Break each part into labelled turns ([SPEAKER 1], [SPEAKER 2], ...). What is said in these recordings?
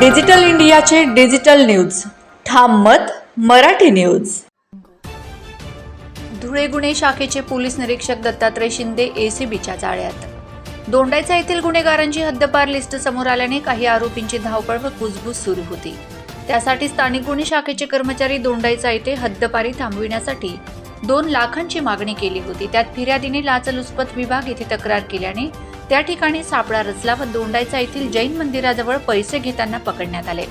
[SPEAKER 1] Digital इंडियाचे digital news. ठाम मत मराठी न्यूज.
[SPEAKER 2] धुळे गुन्हे शाखेचे पोलीस निरीक्षक दत्तात्रय शिंदे एसीबीच्या जाळ्यात. दोंडायचा येथील गुन्हेगारांची हद्दपार लिस्ट समोर आल्याने काही आरोपींची धावपळ व कुजबूज सुरू होती. त्यासाठी स्थानिक गुन्हे शाखेचे कर्मचारी दोंडायचा येथे हद्दपारी थांबविण्यासाठी दोन लाखांची मागणी केली होती. त्यात फिर्यादीने लाचलुचपत विभाग येथे तक्रार केल्याने त्या ठिकाणी सापळा रचला व दोंडायचा येथील जैन मंदिराजवळ पैसे घेताना पकडण्यात आले.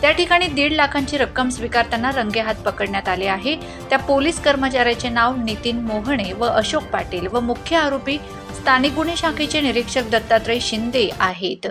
[SPEAKER 2] त्या ठिकाणी दीड लाखांची रक्कम स्वीकारताना रंगेहात पकडण्यात आले आहे. त्या पोलीस कर्मचाऱ्याचे नाव नितीन मोहणे व अशोक पाटील व मुख्य आरोपी स्थानिक गुन्हे शाखेचे निरीक्षक दत्तात्रय शिंदे आहेत.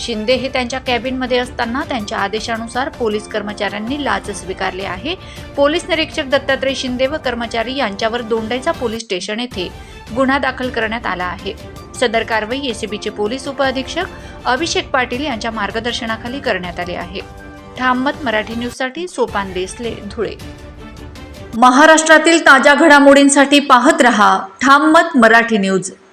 [SPEAKER 2] शिंदे हे त्यांच्या कॅबिनमध्ये असताना त्यांच्या आदेशानुसार पोलीस कर्मचाऱ्यांनी लाच स्वीकारली आहे. पोलीस निरीक्षक दत्तात्रय शिंदे व कर्मचारी यांच्यावर दोंडाईचा पोलीस स्टेशन येथे गुन्हा दाखल करण्यात आला आहे. सदर कारवाई एसीबीचे पोलीस उपअधीक्षक अभिषेक पाटील यांच्या मार्गदर्शनाखाली करण्यात आली आहे. ठाममत मराठी न्यूजसाठी सोपान देसले धुळे.
[SPEAKER 1] महाराष्ट्रातील ताज्या घडामोडींसाठी पाहत रहा ठाम मत मराठी न्यूज.